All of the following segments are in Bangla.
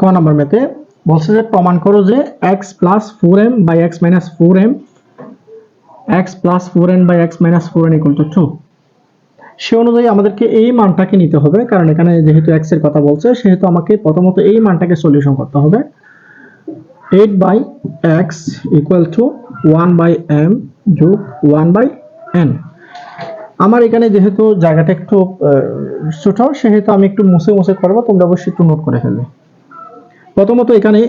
ক নম্বর মেতে বলছে যে প্রমাণ করো যে x plus four m by x minus four m x plus four n by x minus four n equal to two সে অনুযায়ী আমাদেরকে এই মানটাকে নিতে হবে, কারণ এখানে যেহেতু এক্সের কথা বলছে, সেহেতু আমাকে প্রথমত এই মানটাকে সলিউশন করতে হবে। Eight by x equal to one by m যোগ ওয়ান বাই এন আমার এখানে যেহেতু জায়গাটা একটু ছোট, সেহেতু আমি একটু মুছে মুছে করব, তোমরা অবশ্যই একটু নোট করে ফেলবে। প্রথমত এখানে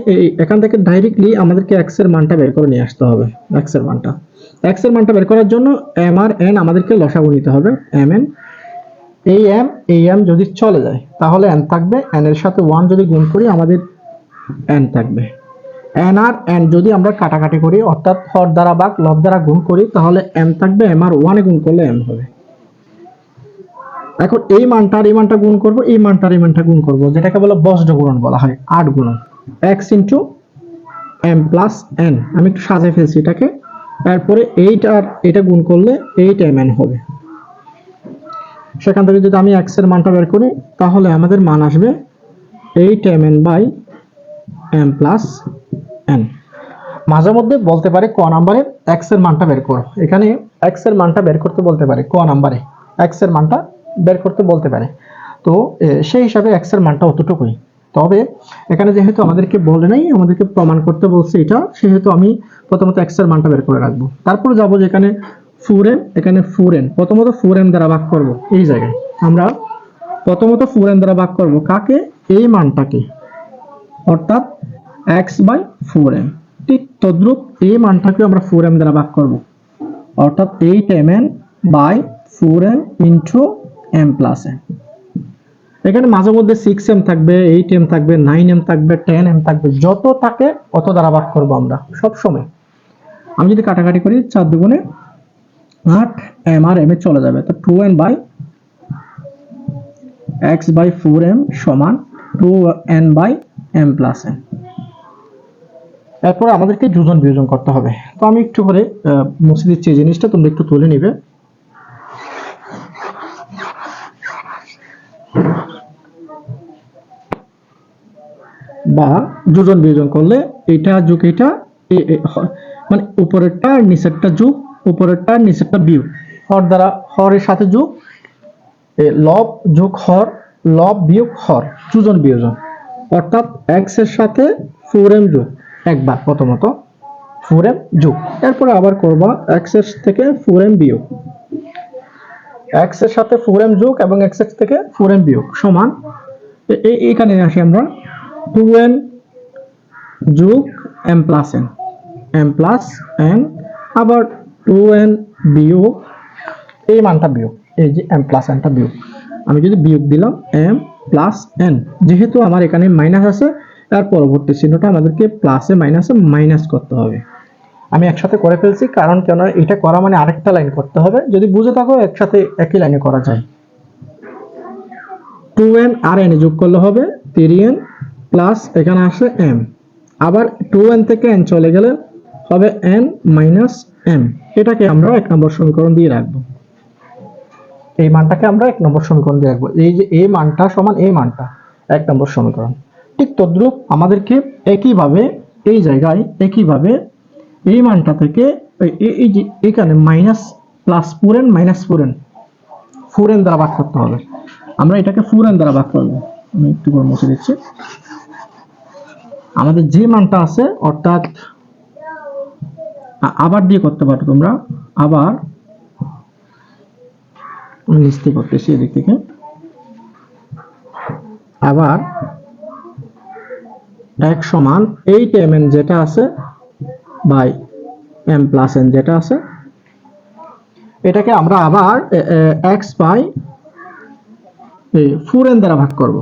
এখান থেকে ডাইরেক্টলি আমাদেরকে এক্সের মানটা বের করে নিয়ে আসতে হবে এক্সের মানটা। এক্সের মানটা বের করার জন্য এম আর এন আমাদেরকে লসাগু নিতে হবে এম এন এই এম এই এম যদি চলে যায়, তাহলে এন থাকবে এন এর সাথে ওয়ান যদি গুণ করি, আমাদের এন থাকবে। এন আর এন যদি আমরা কাটাকাটি করি, অর্থাৎ হর দ্বারা বা লব দ্বারা গুণ করি, তাহলে এম থাকবে এম আর ওয়ানে গুণ করলে এম হবে। এখন এই মানটা আর এই মানটা গুণ করব, এই মানটা আর এই মানটা গুণ করব, যেটাকে বলে বজ্র গুণন বলা হয়, আট গুণন। X into m plus n আমি একটু সাজাই ফেলছি এটাকে। তারপরে এইট আর এটা গুণ করলে এইট এম এন হবে। সেখান থেকে যদি আমি এক্সের মানটা বের করি, তাহলে আমাদের মান আসবে eight m n by m plus n মাঝে মধ্যে বলতে পারে ক নাম্বারে এক্সের মানটা বের করো। এখানে এক্সের মানটা বের করতে বলতে পারে ক নাম্বারে। এক্সের মানটা বের করতে বলতে পারে। তো সেই হিসাবে এক্সের মানটা অতটুকুই। তবে, এখানে যেহেতু আমাদেরকে বলে নাই, আমাদেরকে প্রমাণ করতে বলছে এটা, সেহেতু আমি প্রথমত এক্সের মানটা বের করে রাখব। তারপর যাব যেখানে ফোর এম এখানে ফোর এন প্রথমত ফোর এম দ্বারা ভাগ করব এই জায়গায়। আমরা প্রথমত ফোর এম দ্বারা ভাগ করব কাকে? এই মানটাকে। অর্থাৎ এক্স বাই ফোর এম ঠিক তদ্রুপ এই মানটাকে আমরা ফোর এম দ্বারা ভাগ করব। অর্থাৎ eight m n by four m into m plus এখানে মাঝে মধ্যে সিক্স এম থাকবে এইট এম থাকবে নাইন এম থাকবে টেন এম থাকবে, যত থাকে অত দ্বারা ভাগ করব আমরা সব সময় আমি যদি কাটাকাটি করি, চার দুগুণে আট এম আর এম এ চলে যাবে। তো two n by x by four m সমান two n by m plus n এরপর আমাদেরকে যোজন বিয়োজন করতে হবে। তো আমি একটু করে মুছে দিচ্ছি এই জিনিসটা, তোমরা একটু তুলে নিবে। বা যোজন বিয়োজন করলে এটা যোগ এটা মানে উপরেরটা, নিচেরটা যোগ, উপরেরটা, নিচেরটা বিয়োগ। হর দ্বারা হরের সাথে যোগ লব যোগ হর, লব বিয়োগ হর যোজন বিয়োজন। অর্থাৎ এক্সের সাথে ফোর এম যোগ, একবার প্রথমত ফোর এম যোগ। এরপরে আবার করবা এক্সের থেকে ফোর এম বিয়োগ। এক্সের সাথে ফোর এম যোগ এবং এক্সের থেকে ফোর এম বিয়োগ সমান। এখানে আসি আমরা। টু এন যোগ m plus n m plus n আবার টু এন বিয়োগ, এই মানটা বিয়োগ, এই যে এম প্লাস এনটা বিয়োগ। আমি যদি বিয়োগ দিলাম এম প্লাস এন যেহেতু আমার এখানে মাইনাস আছে, তার পরবর্তী চিহ্নটা আমাদেরকে প্লাসে মাইনাসে মাইনাস করতে হবে। আমি একসাথে করে ফেলছি, কারণ কেন এটা করা মানে আরেকটা লাইন করতে হবে। যদি বুঝে থাকো, একসাথে একই লাইনে করা যায়। টু এন আর এন যোগ করলে হবে থ্রি এন প্লাস এখানে আসে এম আবার টু এন থেকে এন চলে গেলে হবে এন মাইনাস এম এটাকে আমরা এক নম্বর সমীকরণ দিয়ে রাখব। এই মানটাকে আমরা এক নম্বর সমীকরণ দিয়ে রাখব। এই যে এই মানটা সমান এই মানটা, এক নম্বর সমীকরণ। ঠিক তদ্রুপ আমাদেরকে একইভাবে এই জায়গায় একইভাবে এই মানটা থেকে, এই- যে এখানে minus plus four n minus four n four n দ্বারা ভাগ করতে হবে। আমরা এটাকে ফোর এন দ্বারা ভাগ করব। আমি একটু করে মুছে দিচ্ছি। আমাদের যে মানটা আছে, অর্থাৎ আবার দিয়ে করতে পারো তোমরা। আবার নিচ থেকে করতেছি এদিক থেকে। আবার এক সমান এইট এম যেটা আছে বাই এম প্লাস এন যেটা আছে, এটাকে আমরা আবার এক্স বাই ফোর এন দ্বারা ভাগ করব।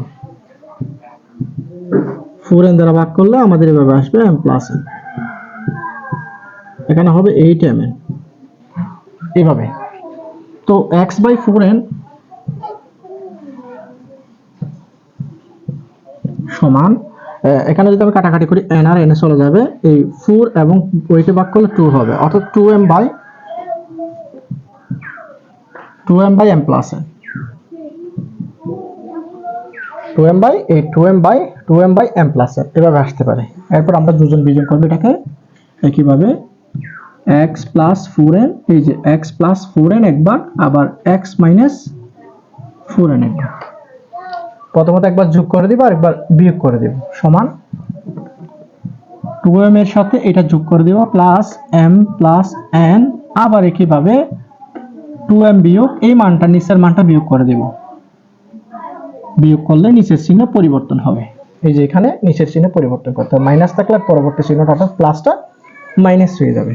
ফোর এন দ্বারা ভাগ করলে আমাদের এভাবে আসবে এম প্লাস এন এখানে হবে এইট এম এন এভাবে। তো এক্স বাই ফোর এন সমান এখানে যদি আমি কাটাকাটি করি এন আর এন এ চলে যাবে, এই ফোর এবং ওইটে ভাগ করলে টু হবে। অর্থাৎ two m by two m by m plus n two m by এই two m by two m by m plus m এভাবে আসতে পারে। এরপর আমরা দুজন বিজন করব এটাকে। একইভাবে এক্স প্লাস ফোর এন এই যে এক্স প্লাস ফোর এন একবার আবার এক্স মাইনাস ফোর এন একবার প্রথমত একবার যোগ করে দিব আর একবার বিয়োগ করে দিব। সমান টু এম এর সাথে এটা যোগ করে দিব প্লাস এম প্লাস এন আবার একইভাবে টু এম বিয়োগ, এই মানটা নিচের মানটা বিয়োগ করে দিব। বিয়োগ করলে নিচের চিহ্ন পরিবর্তন হবে। এই যে এখানে নিচের চিহ্ন পরিবর্তন করতে হবে। মাইনাস থাকলে পরবর্তী চিহ্নটা অর্থাৎ প্লাসটা মাইনাস হয়ে যাবে।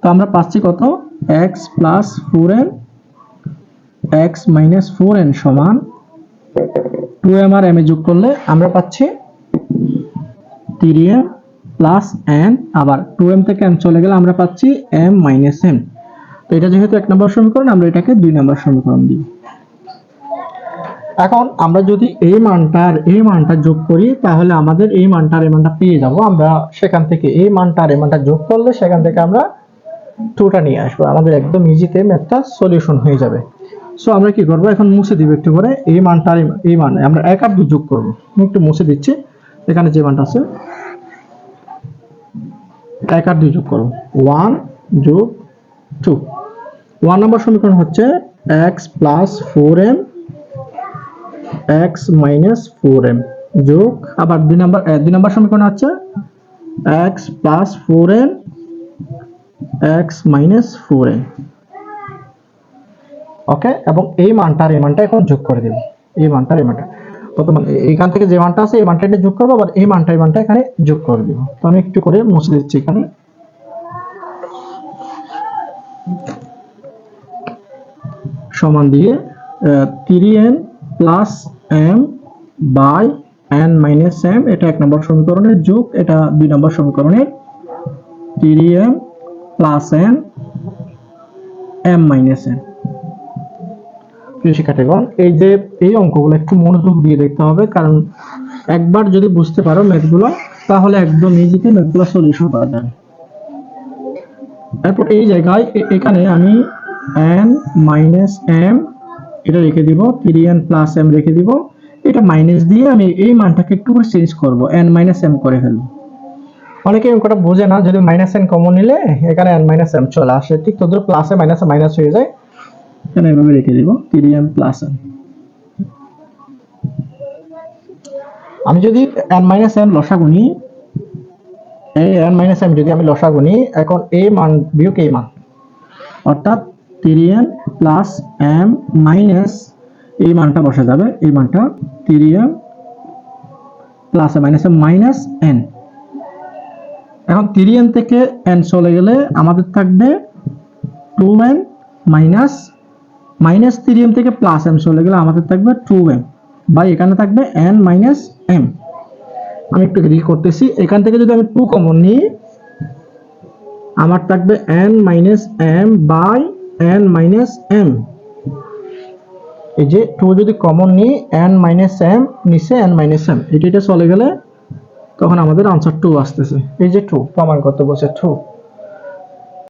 তো আমরা পাচ্ছি কত? X plus four n x minus four n সমান টু এম আর এম এ যোগ করলে আমরা পাচ্ছি থ্রি এম প্লাস এন আবার টু এম থেকে এম চলে গেলে আমরা পাচ্ছি এম মাইনাস এম তো এটা যেহেতু এক নম্বর সমীকরণ, আমরা এটাকে দুই নম্বর সমীকরণ দিই। এখন আমরা যদি এই মানটা আর এই মানটা যোগ করি, তাহলে আমাদের এই মানটা আর এই মানটা পেয়ে যাব। আমরা সেখান থেকে এই মানটা আর এই মানটা যোগ করলে সেখান থেকে আমরা টুটা নিয়ে আসব। আমাদের একদম ইজিতে ম্যাথটা সলিউশন হয়ে যাবে। সো আমরা কি করব? এখন মুছে দিব একটু করে। এই মানটা এই- মান। আমরা এক দুই যোগ করব। একটু মুছে দিচ্ছি। এখানে যে মানটা আছে, এক দুই যোগ করব। ওয়ান যোগ টু। ওয়ান নম্বর সমীকরণ হচ্ছে x plus four m, x minus four m যোগ আবার দুই নম্বর দুই নম্বর সমীকরণ হচ্ছে x plus four m, x minus four m. Okay এবং এই মানটার এই মানটা এখন যোগ করে দেব। এই মানটা আর এই মানটা। প্রথম এখান থেকে যে মানটা আছে, এই মানটা এটা যোগ করব, আবার এই মানটা এই মানটা এখানে যোগ করে দেবো। তো আমি একটু করে মুছে দিচ্ছি এখানে। সমান দিয়ে three n plus m by n minus m এটা এক নম্বর সমীকরণের যোগ, এটা দুই নম্বর সমীকরণের। Three m plus n m minus n প্রিয় শিক্ষার্থীগণ এই যে, এই অঙ্কগুলো একটু মনোযোগ দিয়ে দেখতে হবে, কারণ একবার যদি বুঝতে পারো ম্যাথগুলো তাহলে একদম ইজিতে ম্যাথগুলো সলিউশন করা যাবে। তারপর এই জায়গায় এখানে আমি এন মাইনাস এম এটা রেখে দিব থ্রি এন প্লাস এম রেখে দিব। এটা মাইনাস দিয়ে আমি এই মানটাকে একটু করে চেঞ্জ করব এন মাইনাস এম করে ফেলব। অনেকে অঙ্কটা বোঝে না, যদি মাইনাস এন কমন নিলে, এখানে এন মাইনাস এম চলে আসে। ঠিক তোদের প্লাসে মাইনাসে মাইনাস হয়ে যায়। এখানে এভাবে রেখে দিব থ্রি প্লাস এম আমি যদি এন মাইনাস এম লসা নিই, এই এন মাইনাস এম যদি আমি লসাগু নিই, এখন এই মান, বিয়োগ এই মান। অর্থাৎ three n plus m minus এই মানটা বসা যাবে, এই মানটা m plus m minus minus n এখন থ্রি এন থেকে এন চলে গেলে আমাদের থাকবে two n minus minus three m থেকে প্লাস এম চলে গেলে আমাদের থাকবে টু এম বা এখানে থাকবে এন মাইনাস এম আমি একটু রি করতেছি। এখান থেকে যদি আমি টু কমন নিই, আমার থাকবে n minus m by n minus m এই যে টু যদি কমন নিই এন মাইনাস এম নিচে এন মাইনাস এম এটা এটা চলে গেলে তখন আমাদের আনসার টু আসতেছে। এই যে টু প্রমাণ করতে বলছে টু